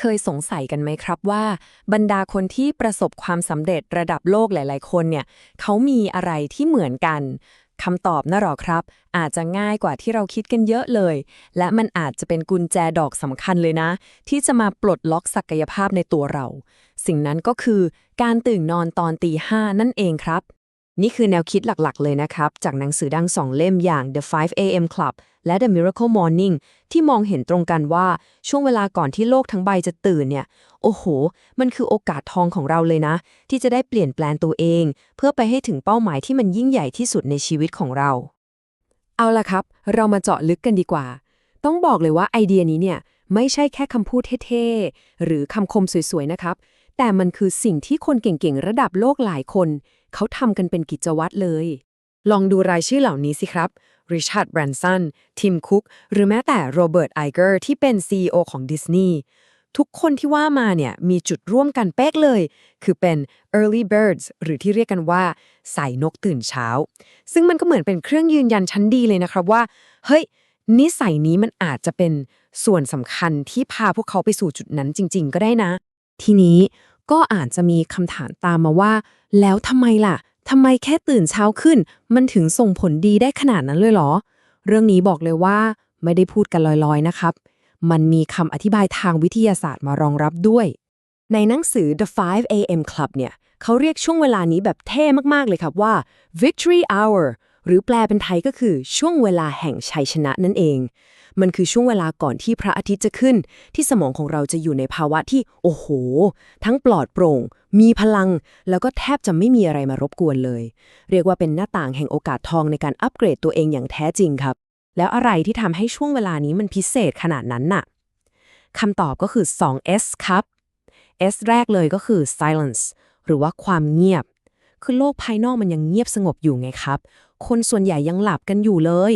เคยสงสัยกันไหมครับว่า บรรดาคนที่ประสบความสำเร็จระดับโลกหลาย ๆ คนเนี่ยเขามีอะไรที่เหมือนกันคำตอบน่ะหรอครับ อาจจะง่ายกว่าที่เราคิดกันเยอะเลย และมันอาจจะเป็นกุญแจดอกสำคัญเลยนะ ที่จะมาปลดล็อกศักยภาพในตัวเรา สิ่งนั้นก็คือการตื่นนอนตอนตีห้านั่นเองครับ นี่คือแนวคิดหลักๆ เลยนะครับ จากหนังสือดังสองเล่มอย่าง The 5 a.m. Club และ The Miracle Morning ที่มองเห็นตรงกันว่าช่วงเวลาก่อนที่โลกทั้งใบจะตื่นเนี่ย โอ้โห มันคือโอกาสทองของเราเลยนะ ที่จะได้เปลี่ยนแปลงตัวเอง เพื่อไปให้ถึงเป้าหมายที่มันยิ่งใหญ่ที่สุดในชีวิตของเรา เอาละครับ เรามาเจาะลึกกันดีกว่า ต้องบอกเลยว่าไอเดียนี้เนี่ยไม่ใช่แค่คำพูดเท่ๆหรือคำคมสวยๆนะครับ แต่มันคือสิ่งที่คนเก่งๆระดับโลกหลายคน เขาทำกันเป็นกิจวัตรเลย ลองดูรายชื่อเหล่านี้สิครับริชาร์ดแบรนสันทิมคุกหรือแม้แต่โรเบิร์ตไอเกอร์ที่เป็น CEO ของดิสนีย์ทุกคนที่ว่ามาเนี่ยมีจุดร่วมกันเป๊กเลย คือเป็น early birds หรือที่เรียกกันว่า สายนกตื่นเช้า ซึ่งมันก็เหมือนเป็นเครื่องยืนยันชั้นดีเลยนะครับว่า เฮ้ย นิสัยนี้มันอาจจะเป็นส่วนสำคัญที่พาพวกเขาไปสู่จุดนั้นจริง ๆ ก็ได้นะ ทีนี้ ก็อาจจะมีคำถามตามมาว่า แล้วทำไมล่ะทำไมแค่ตื่นเช้าขึ้น มันถึงส่งผลดีได้ขนาดนั้นเลยเหรอ เรื่องนี้บอกเลยว่าไม่ได้พูดกันลอยๆนะครับ มันมีคำอธิบายทางวิทยาศาสตร์มารองรับด้วย ในหนังสือ The 5 a.m. Club เนี่ยเขาเรียกช่วงเวลานี้แบบเท่มากๆเลยครับว่า victory hour หรือแปลเป็นไทยก็คือช่วงเวลาแห่งชัยชนะนั่นเอง มันคือช่วงเวลาก่อนที่พระอาทิตย์จะขึ้น ที่สมองของเราจะอยู่ในภาวะที่โอ้โห ทั้งปลอดโปร่ง มีพลัง แล้วก็แทบจะไม่มีอะไรมารบกวนเลย เรียกว่าเป็นหน้าต่างแห่งโอกาสทองในการอัปเกรดตัวเองอย่างแท้จริงครับ แล้วอะไรที่ทำให้ช่วงเวลานี้มันพิเศษขนาดนั้นน่ะคำตอบก็คือ 2S ครับ S แรกเลยก็คือ silence หรือว่าความเงียบ คือโลกภายนอกมันยังเงียบสงบอยู่ไงครับ คนส่วนใหญ่ยังหลับกันอยู่เลย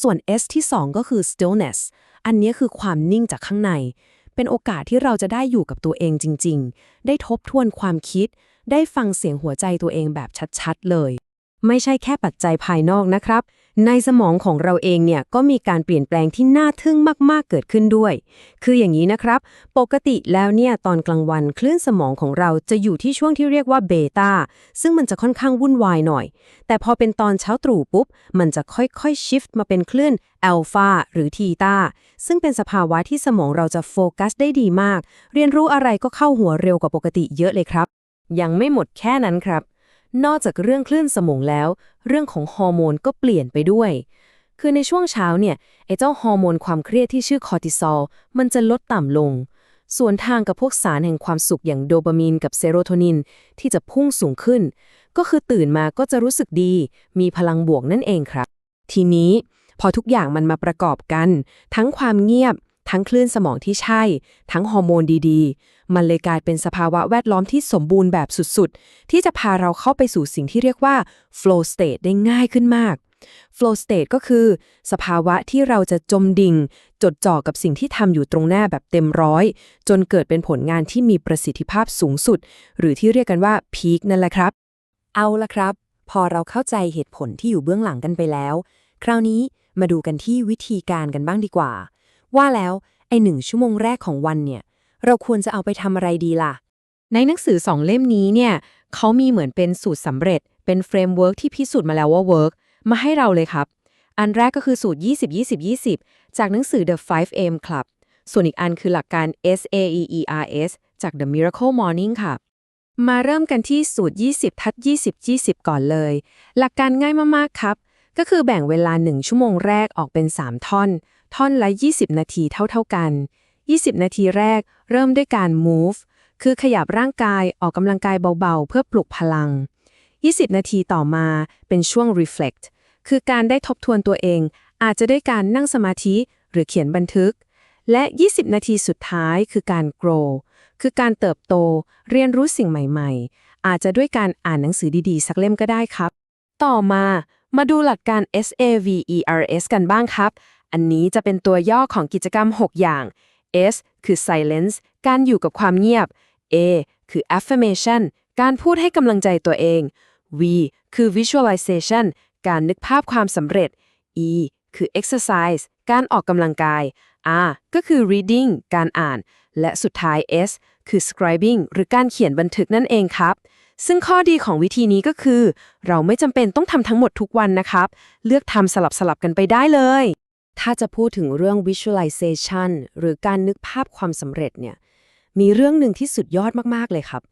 ส่วน S ที่ 2 ก็คือ stillness อันนี้คือความนิ่งจากข้างใน เป็นโอกาสที่เราจะได้อยู่กับตัวเองจริง ๆ ได้ทบทวนความคิด ได้ฟังเสียงหัวใจตัวเองแบบชัดๆ เลย ไม่ใช่แค่ปัจจัยภายนอกนะครับ ในสมองของเราเองเนี่ยก็มีการเปลี่ยนแปลงที่น่าทึ่งมาก ๆ เกิดขึ้นด้วย คืออย่างนี้นะครับ ปกติแล้วเนี่ยตอนกลางวันคลื่นสมองของเราจะอยู่ที่ช่วงที่เรียกว่าเบต้าซึ่งมันจะค่อนข้างวุ่นวายหน่อย แต่พอเป็นตอนเช้าตรู่ปุ๊บ มันจะค่อย ๆ ชิฟต์มาเป็นคลื่นอัลฟาหรือทีตาซึ่งเป็นสภาวะที่สมองเราจะโฟกัสได้ดีมาก เรียนรู้อะไรก็เข้าหัวเร็วกว่าปกติเยอะเลยครับ ยังไม่หมดแค่นั้นครับ นอกจากเรื่องคลื่นสมองแล้ว เรื่องของฮอร์โมนก็เปลี่ยนไปด้วย คือในช่วงเช้าเนี่ยไอ้เจ้าฮอร์โมนความเครียดที่ชื่อคอร์ติซอลมันจะลดต่ำลง ส่วนทางกับพวกสารแห่งความสุขอย่างโดปามีนกับเซโรโทนินที่จะพุ่งสูงขึ้น ก็คือตื่นมาก็จะรู้สึกดี มีพลังบวกนั่นเองครับ ทีนี้พอทุกอย่างมันมาประกอบกัน ทั้งความเงียบ ทั้งคลื่นสมองที่ใช่ ทั้งฮอร์โมนดีๆ มันเลยกลายเป็นสภาวะแวดล้อมที่สมบูรณ์แบบสุดๆ ที่จะพาเราเข้าไปสู่สิ่งที่เรียกว่า flow state ได้ง่ายขึ้นมาก flow state ก็คือ สภาวะที่เราจะจมดิ่ง จดจ่อกับสิ่งที่ทำอยู่ตรงหน้าแบบเต็มร้อย จนเกิดเป็นผลงานที่มีประสิทธิภาพสูงสุด หรือที่เรียกกันว่า peak นั่นแหละครับ เอาละครับ พอเราเข้าใจเหตุผลที่อยู่เบื้องหลังกันไปแล้ว คราวนี้มาดูกันที่วิธีการกันบ้างดีกว่า ว่าแล้วไอหนึ่งชั่วโมงแรกของวันเนี่ย เราควรจะเอาไปทำอะไรดีล่ะ ในหนังสือสองเล่มนี้เนี่ยเขามีเหมือนเป็นสูตรสำเร็จ เป็นเฟรมเวิร์กที่พิสูจน์มาแล้วว่าเวิร์กมาให้เราเลยครับ อันแรกก็คือสูตร 20 20 20 จากหนังสือ The 5am Club ส่วนอีกอันคือหลักการ SAEERS จาก The Miracle Morning ค่ะมาเริ่มกันที่สูตร 20 ทัด20 20 ก่อนเลย หลักการง่ายมาก ๆ ครับ ก็คือแบ่งเวลา 1 ชั่วโมงแรกออกเป็น 3 ท่อน ท่อนละ 20 นาทีเท่าๆกัน 20 นาทีแรกเริ่มด้วยการ move คือขยับร่างกายออกกำลังกายเบาๆ เพื่อปลุกพลัง 20 นาทีต่อมาเป็นช่วง reflect คือการได้ทบทวนตัวเอง อาจจะด้วยการนั่งสมาธิหรือเขียนบันทึก และ 20 นาทีสุดท้ายคือการ grow คือการเติบโต เรียนรู้สิ่งใหม่ๆ อาจจะด้วยการอ่านหนังสือดีๆ สักเล่มก็ได้ครับ ต่อมา มาดูหลักการ SAVERS กันบ้างครับอันนี้จะเป็นตัวย่อของกิจกรรม 6 อย่าง S คือ silence การอยู่กับความเงียบ A คือ affirmation การพูดให้กำลังใจตัวเอง V คือ visualization การนึกภาพความสำเร็จ E คือ exercise การออกกำลังกาย R ก็คือ reading การอ่าน และสุดท้าย S คือ scribing หรือการเขียนบันทึกนั่นเองครับ ซึ่งข้อดีของวิธีนี้ก็คือ เราไม่จำเป็นต้องทำทั้งหมดทุกวันนะครับ เลือกทำสลับสลับกันไปได้เลย ถ้าจะพูดถึงเรื่อง visualization หรือการนึกภาพความสำเร็จเนี่ย มีเรื่องหนึ่งที่สุดยอดมาก ๆ เลยครับ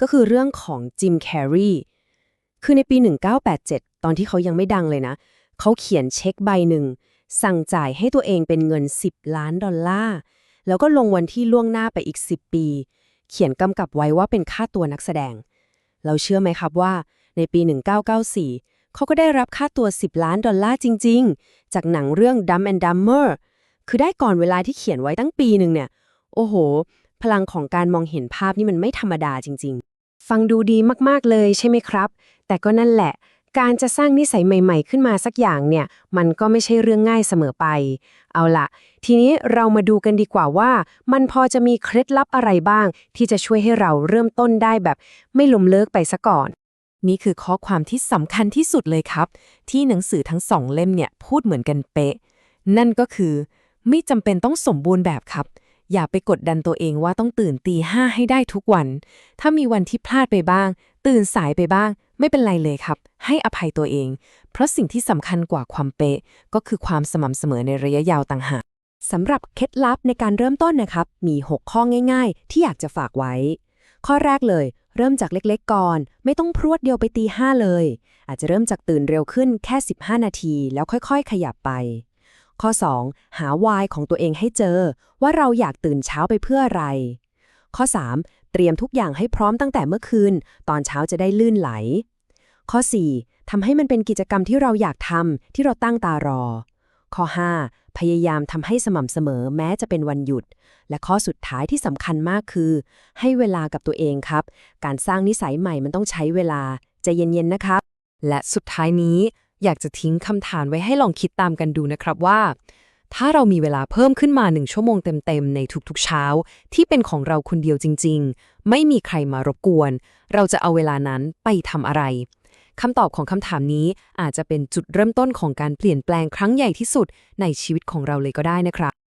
ก็คือเรื่องของจิมแคร์รีคือในปี 1987 ตอนที่เขายังไม่ดังเลยนะ เขาเขียนเช็คใบหนึ่ง สั่งจ่ายให้ตัวเองเป็นเงิน 10 ล้านดอลลาร์ แล้วก็ลงวันที่ล่วงหน้าไปอีก 10 ปี เขียนกำกับไว้ว่าเป็นค่าตัวนักแสดง เราเชื่อไหมครับว่าในปี 1994 เขาก็ได้รับค่าตัว 10 ล้านดอลลาร์จริง ๆ จากหนังเรื่อง Dumb and Dumber คือได้ก่อนเวลาที่เขียนไว้ตั้งปีหนึ่งเนี่ย โอ้โห พลังของการมองเห็นภาพนี่มันไม่ธรรมดาจริง ๆ ฟังดูดีมากๆเลยใช่ไหมครับ แต่ก็นั่นแหละ การจะสร้างนิสัยใหม่ ๆ ขึ้นมาสักอย่างเนี่ย มันก็ไม่ใช่เรื่องง่ายเสมอไป เอาละทีนี้เรามาดูกันดีกว่าว่า มันพอจะมีเคล็ดลับอะไรบ้าง ที่จะช่วยให้เราเริ่มต้นได้แบบ ไม่ล้มเลิกไปซะก่อน นี่คือข้อความที่สำคัญที่สุดเลยครับ ที่หนังสือทั้งสองเล่มเนี่ยพูดเหมือนกันเป๊ะ นั่นก็คือ ไม่จำเป็นต้องสมบูรณ์แบบครับ อย่าไปกดดันตัวเองว่าต้องตื่นตีห้าให้ได้ทุกวัน ถ้ามีวันที่พลาดไปบ้าง ตื่นสายไปบ้าง ไม่เป็นไรเลยครับ ให้อภัยตัวเอง เพราะสิ่งที่สำคัญกว่าความเป๊ะ ก็คือความสม่ำเสมอในระยะยาวต่างหากสำหรับเคล็ดลับในการเริ่มต้นนะครับ มี 6 ข้อง่าย ๆ ที่อยากจะฝากไว้ ข้อแรกเลย เริ่มจากเล็กๆ ก่อน ไม่ต้องพรวดเดียวไปตีห้าเลย อาจจะเริ่มจากตื่นเร็วขึ้นแค่ 15 นาที แล้วค่อยๆ ขยับไป ข้อ 2 หาวายของตัวเองให้เจอ ว่าเราอยากตื่นเช้าไปเพื่ออะไร ข้อ 3 เตรียมทุกอย่างให้พร้อมตั้งแต่เมื่อคืน ตอนเช้าจะได้ลื่นไหล ข้อ 4ทำให้มันเป็นกิจกรรมที่เราอยากทำที่เราตั้งตารอ ข้อ 5 พยายามทำให้สม่ำเสมอแม้จะเป็นวันหยุด และข้อสุดท้ายที่สำคัญมากคือ ให้เวลากับตัวเองครับ การสร้างนิสัยใหม่มันต้องใช้เวลาใจเย็นๆนะครับ และสุดท้ายนี้อยากจะทิ้งคำถามไว้ให้ลองคิดตามกันดูนะครับว่า ถ้าเรามีเวลาเพิ่มขึ้นมาหนึ่งชั่วโมงเต็มๆในทุกๆเช้า ที่เป็นของเราคนเดียวจริง ๆ ไม่มีใครมารบกวน เราจะเอาเวลานั้นไปทำอะไร คำตอบของคำถามนี้อาจจะเป็นจุดเริ่มต้นของการเปลี่ยนแปลงครั้งใหญ่ที่สุดในชีวิตของเราเลยก็ได้นะครับ